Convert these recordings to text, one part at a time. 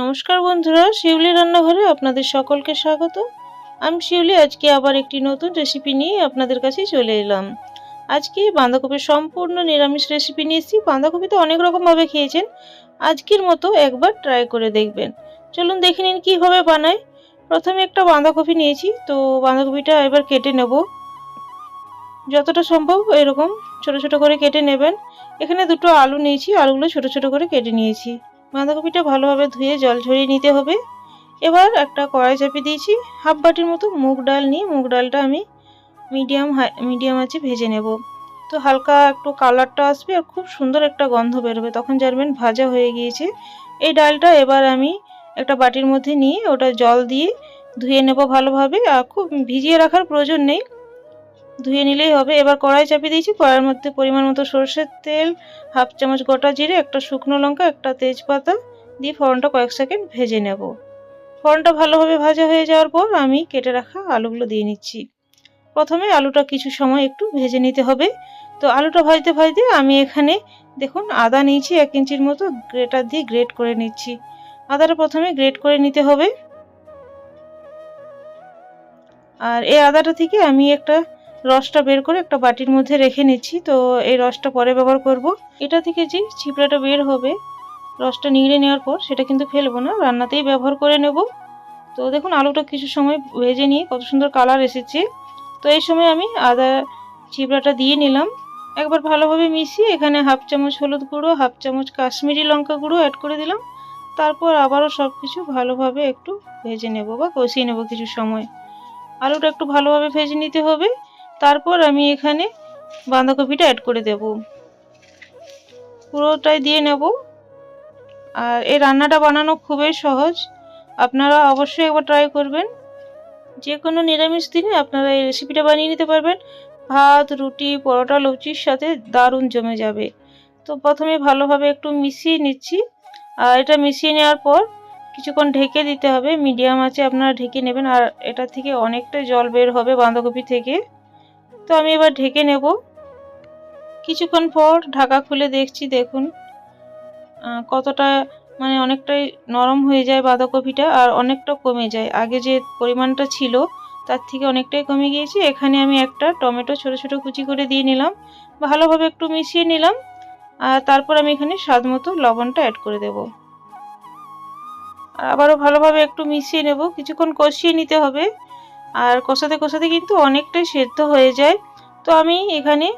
নমস্কার বন্ধুরা, শিউলি রান্নাঘরে আপনাদের সকলকে স্বাগত। আমি শিউলি, আজকে আবার একটি নতুন রেসিপি নিয়ে আপনাদের কাছে চলে এলাম। আজকে বাঁধাকপির সম্পূর্ণ নিরামিষ রেসিপি নিয়েছি বাঁধাকপি তো অনেক রকমভাবে খেয়েছেন, আজকের মতো একবার ট্রাই করে দেখবেন। চলুন দেখে নিন কীভাবে বানায়। প্রথমে একটা বাঁধাকপি নিয়েছি, তো বাঁধাকপিটা এবার কেটে নেব। যতটা সম্ভব এরকম ছোট ছোট করে কেটে নেবেন। এখানে দুটো আলু নিয়েছি, আলুগুলো ছোট ছোট করে কেটে নিয়েছি। বাঁধাকপিটা ভালোভাবে ধুয়ে জল ঝরিয়ে নিতে হবে। এবার একটা কড়াই চাপে দিয়েছি। হাফ বাটির মতো মুগ ডাল নিয়ে মুগ ডালটা আমি মিডিয়াম মিডিয়াম আছে ভেজে নেব। তো হালকা একটু কালারটা আসবে আর খুব সুন্দর একটা গন্ধ বেরোবে। তখন জানবেন ভাজা হয়ে গিয়েছে। এই ডালটা এবার আমি একটা বাটির মধ্যে নিয়ে ওটা জল দিয়ে ধুয়ে নেব ভালোভাবে। আর খুব ভিজিয়ে রাখার প্রয়োজন নেই। ধুয়ে নিলেই হবে। এবার কড়াই চাপিয়ে দিয়েছি। কড়াইয়ের মধ্যে পরিমাণ মতো সর্ষের তেল, হাফ চামচ গোটা জিরে, একটা শুকনো লঙ্কা, একটা তেজপাতা দিয়ে ফোড়নটা কয়েক সেকেন্ড ভেজে নেব। ফোড়নটা ভালোভাবে ভাজা হয়ে যাওয়ার পর আমি কেটে রাখা আলুগুলো দিয়ে নিচ্ছি। প্রথমে আলুটা কিছু সময় একটু ভেজে নিতে হবে। তো আলুটা ভাজতে ভাজতে আমি এখানে দেখুন আদা নিয়েছি এক ইঞ্চির মতো, গ্রেটার দিয়ে গ্রেট করে নিচ্ছি। আদাটা প্রথমে গ্রেট করে নিতে হবে। আর এই আদাটা থেকে আমি একটা রসটা বের করে একটা বাটির মধ্যে রেখে নিচ্ছি। তো এই রসটা পরে ব্যবহার করব। এটা থেকে যে ছিপড়াটা বের হবে, রসটা নিংড়ে নেওয়ার পর সেটা কিন্তু ফেলব না, রান্নাতেই ব্যবহার করে নেব। তো দেখুন, আলুটা কিছু সময় ভেজে নিয়ে কত সুন্দর কালার এসেছে। তো এই সময় আমি আদা চিবড়াটা দিয়ে নিলাম। একবার ভালোভাবে মিশিয়ে এখানে হাফ চামচ হলুদ গুঁড়ো, হাফ চামচ কাশ্মীরি লঙ্কা গুঁড়ো অ্যাড করে দিলাম। তারপর আবারও সব কিছু ভালোভাবে একটু ভেজে নেব বা কষিয়ে নেব কিছু সময়। আলুটা একটু ভালোভাবে ভেজে নিতে হবে। তারপর আমি এখানে বাঁধাকপিটা অ্যাড করে দেব। পুরোটাই দিয়ে নেব। আর এই রান্নাটা বানানো খুবই সহজ। আপনারা অবশ্যই একবার ট্রাই করবেন। যে কোনো নিরামিষ দিনে আপনারা এই রেসিপিটা বানিয়ে নিতে পারবেন। ভাত, রুটি, পরোটা, লুচির সাথে দারুণ জমে যাবে। তো প্রথমে ভালোভাবে একটু মিশিয়ে নিচ্ছি। আর এটা মিশিয়ে নেওয়ার পর কিছুক্ষণ ঢেকে দিতে হবে। মিডিয়াম আছে আপনারা ঢেকে নেবেন। আর এটা থেকে অনেকটা জল বের হবে বাঁধাকপি থেকে। তো আমি এবার ঢেকে নেব। কিছুক্ষণ পর ঢাকা খুলে দেখছি, দেখুন কতটা মানে অনেকটাই নরম হয়ে যায় বাঁধাকপিটা আর অনেকটা কমে যায়। আগে যে পরিমাণটা ছিল তার থেকে অনেকটাই কমে গিয়েছে। এখানে আমি একটা টমেটো ছোট ছোট কুচি করে দিয়ে নিলাম। ভালোভাবে একটু মিশিয়ে নিলাম আর তারপর আমি এখানে স্বাদ মতো লবণটা অ্যাড করে দেব। আর আবারও ভালোভাবে একটু মিশিয়ে নেব। কিছুক্ষণ কষিয়ে নিতে হবে। আর কষাতে কষাতে কিন্তু অনেকটাই সেদ্ধ হয়ে যায়। তো আমি এখানে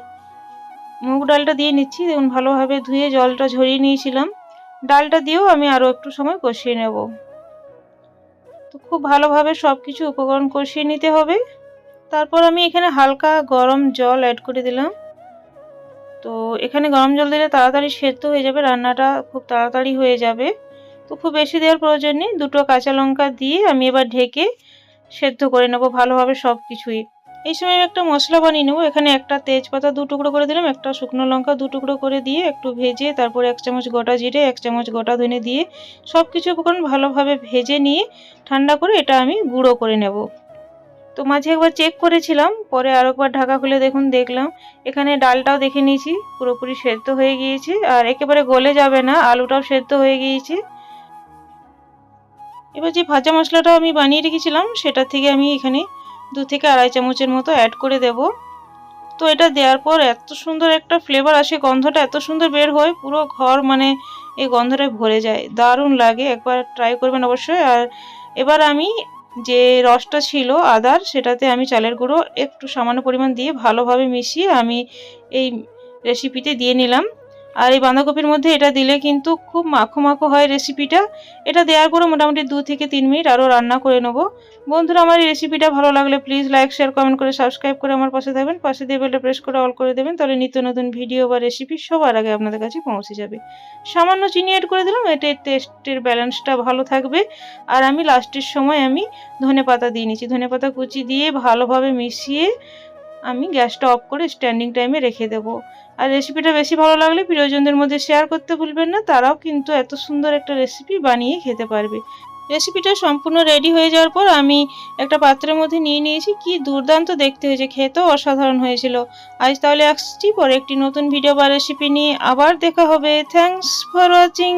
মুগ ডালটা দিয়ে নিচ্ছি। দেখুন, ভালোভাবে ধুয়ে জলটা ঝরিয়ে নিয়েছিলাম। ডালটা দিয়েও আমি আরও একটু সময় কষিয়ে নেব। তো খুব ভালোভাবে সব কিছু উপকরণ কষিয়ে নিতে হবে। তারপর আমি এখানে হালকা গরম জল অ্যাড করে দিলাম। তো এখানে গরম জল দিলে তাড়াতাড়ি সেদ্ধ হয়ে যাবে, রান্নাটা খুব তাড়াতাড়ি হয়ে যাবে। তো খুব বেশি দেওয়ার প্রয়োজন নেই। দুটো কাঁচা লঙ্কা দিয়ে আমি এবার ঢেকে সেদ্ধ করে নেব, ভালোভাবে সব কিছুই এই সময় আমি একটা মশলা বানিয়ে নেব। এখানে একটা তেজপাতা দু টুকরো করে দিলাম, একটা শুকনো লঙ্কা দু টুকরো করে দিয়ে একটু ভেজে তারপর এক চামচ গোটা জিরে, এক চামচ গোটা ধনে দিয়ে সব কিছু উপকরণ ভালোভাবে ভেজে নিয়ে ঠান্ডা করে এটা আমি গুঁড়ো করে নেব। তো মাঝে একবার চেক করেছিলাম, পরে আর একবার ঢাকা খুলে দেখুন, দেখলাম। এখানে ডালটাও দেখে নিয়েছি, পুরোপুরি সেদ্ধ হয়ে গিয়েছে। আর একেবারে গলে যাবে না, আলুটাও সেদ্ধ হয়ে গিয়েছে। এবার যে ভাজা মশলাটা আমি বানিয়ে রেখেছিলাম, সেটা থেকে আমি এখানে দু থেকে আড়াই চামচের মতো অ্যাড করে দেব। তো এটা দেওয়ার পর এত সুন্দর একটা ফ্লেভার আসে, গন্ধটা এত সুন্দর বের হয়, পুরো ঘর মানে এই গন্ধটায় ভরে যায়। দারুণ লাগে, একবার ট্রাই করবেন অবশ্যই। আর এবার আমি যে রসটা ছিল আদার, সেটাতে আমি চালের গুঁড়ো একটু সামান্য পরিমাণ দিয়ে ভালোভাবে মিশিয়ে আমি এই রেসিপিতে দিয়ে নিলাম। আর এই বাঁধাকপির মধ্যে এটা দিলে কিন্তু খুব মাখো মাখো হয় রেসিপিটা এটা দেওয়ার পরে মোটামুটি দু থেকে তিন মিনিট আরও রান্না করে নেব। বন্ধুরা, আমার এই রেসিপিটা ভালো লাগলে প্লিজ লাইক শেয়ার কমেন্ট করে সাবস্ক্রাইব করে আমার পাশে থাকবেন। পাশে দিয়ে বেলটা প্রেস করে অল করে দেবেন, তাহলে নিত্য নতুন ভিডিও বা রেসিপি সবার আগে আপনাদের কাছে পৌঁছে যাবে। সামান্য চিনি অ্যাড করে দিলাম, এতে টেস্টের ব্যালেন্সটা ভালো থাকবে। আর আমি লাস্টের সময় আমি ধনে পাতা দিয়ে নিচ্ছি ধনে পাতা কুচি দিয়ে ভালোভাবে মিশিয়ে আমি গ্যাসটা অফ করে স্ট্যান্ডিং টাইমে রেখে দেবো। আর রেসিপিটা বেশি ভালো লাগলে প্রিয়জনদের মধ্যে শেয়ার করতে ভুলবেন না, তারাও কিন্তু এত সুন্দর একটা রেসিপি বানিয়ে খেতে পারবে। রেসিপিটা সম্পূর্ণ রেডি হয়ে যাওয়ার পর আমি একটা পাত্রের মধ্যে নিয়ে নিয়েছি। কি দুর্দান্ত দেখতে হয়েছে, খেতেও অসাধারণ হয়েছিল। আজ তাহলে আসছি, পরে একটি নতুন ভিডিও বা রেসিপি নিয়ে আবার দেখা হবে। Thanks for watching